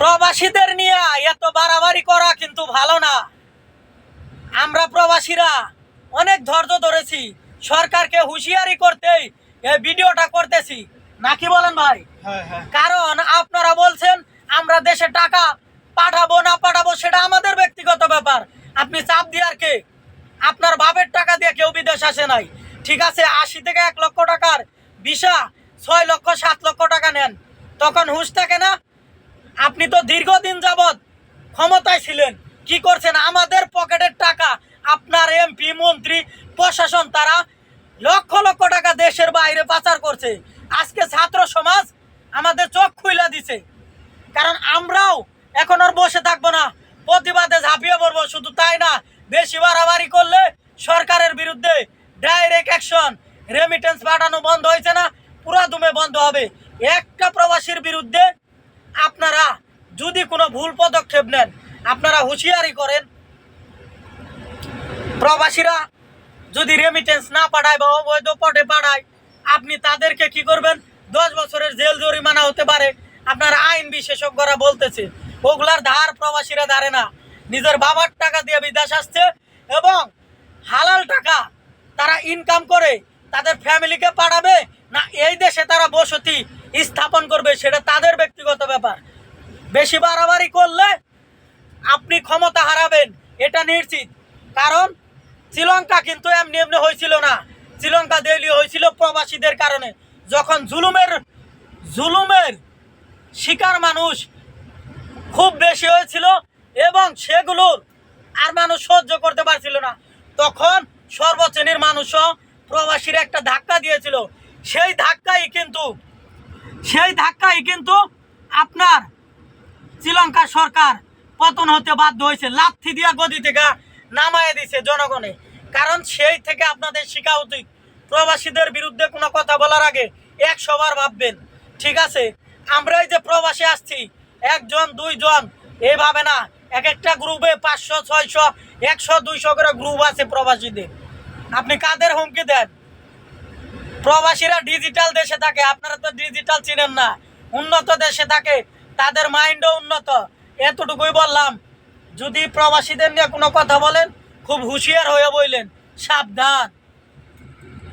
প্রবাসীদের নিয়ে এত বাড়াবাড়ি করা কিন্তু ভালো না। আমরা প্রবাসীরা অনেক ধৈর্য ধরেছি সরকারকে হুঁশিয়ারি করতেই এই ভিডিওটা করতেছি। নাকি বলেন ভাই? হ্যাঁ হ্যাঁ। কারণ আপনারা বলছেন আমরা দেশে টাকা পাঠাবো না পাঠাবো সেটা আমাদের ব্যক্তিগত ব্যাপার। আপনি চাপ দিয়ার কে? আপনার বাপের টাকা দিয়ে কেউ বিদেশ আসে নাই। ঠিক আছে আশি থেকে এক লক্ষ টাকার ভিসা ছয় লক্ষ সাত লক্ষ টাকা নেন। তখন হুঁশ থাকে না আপনি তো দীর্ঘদিন যাবৎ ক্ষমতায় ছিলেন। কি করছেন? আমাদের পকেটের টাকা। আপনার এমপি, মন্ত্রী, প্রশাসন, তারা লক্ষ লক্ষ টাকা দেশের বাইরে পাচার করছে। আজকে ছাত্র সমাজ আমাদের চোখ খুইলা দিছে। কারণ আমরাও এখন আর বসে থাকব না। প্রতিবাদে ঝাঁপিয়ে পড়ব। শুধু তাই না, বেশি বাড়াবাড়ি করলে সরকারের বিরুদ্ধে ডাইরেক্ট অ্যাকশন রেমিটেন্স পাঠানো বন্ধ হয়েছে না, পুরা দুমে বন্ধ হবে। একটা প্রবাসীর বিরুদ্ধে যদি কোনো ভুল পদক্ষেপ নেন, আপনারা হুঁশিয়ারি করেন। প্রবাসীরা যদি রেমিটেন্স না পাঠায় বা অবৈধ পটে পাঠায়, আপনি তাদেরকে কি করবেন? দশ বছরের জেল জরিমানা হতে পারে। আপনার আইন বিশেষজ্ঞরা বলতেছে, ওগুলার ধার প্রবাসীরা ধারে না। নিজের বাবার টাকা দিয়ে বিদেশ আসছে এবং হালাল টাকা তারা ইনকাম করে, তাদের ফ্যামিলিকে পাঠাবে না, এই দেশে তারা বসতি স্থাপন করবে, সেটা তাদের ব্যক্তিগত ব্যাপার। বেশি বাড়াবাড়ি করলে আপনি ক্ষমতা হারাবেন, এটা নিশ্চিত। কারণ শ্রীলঙ্কা কিন্তু এমনি এমনি হয়েছিল না। শ্রীলঙ্কা দেউলি হয়েছিল প্রবাসীদের কারণে। যখন জুলুমের জুলুমের শিকার মানুষ খুব বেশি হয়েছিল এবং সেগুলোর আর মানুষ সহ্য করতে পারছিল না, তখন সর্বশ্রেণীর মানুষও প্রবাসীর একটা ধাক্কা দিয়েছিল। সেই ধাক্কাই কিন্তু, সেই ধাক্কাই কিন্তু আপনার শ্রীলঙ্কা সরকার পতন হতে বাধ্য হয়েছে, লাথি দিয়া গদি থেকে নামায় দিছে জনগণে। কারণ সেই থেকে আপনাদের শিখা উচিত। প্রবাসীদের বিরুদ্ধে কোনো কথা বলার আগে একশো বার ভাববেন, ঠিক আছে? আমরা এই যে প্রবাসী আসছি, একজন, দুইজন এইভাবে না। এক একটা গ্রুপে পাঁচশো, ছয়শো, একশো, দুইশো করে গ্রুপ আছে প্রবাসীদের। আপনি কাদের হুমকি দেন? প্রবাসীরা ডিজিটাল দেশে থাকে, আপনারা তো ডিজিটাল চিনেন না। উন্নত দেশে থাকে তাদের মাইন্ডও উন্নত। এতটুকুই বললাম। যদি প্রবাসীদের নিয়ে কোনো কথা বলেন, খুব হুঁশিয়ার হয়ে বললেন, সাবধান।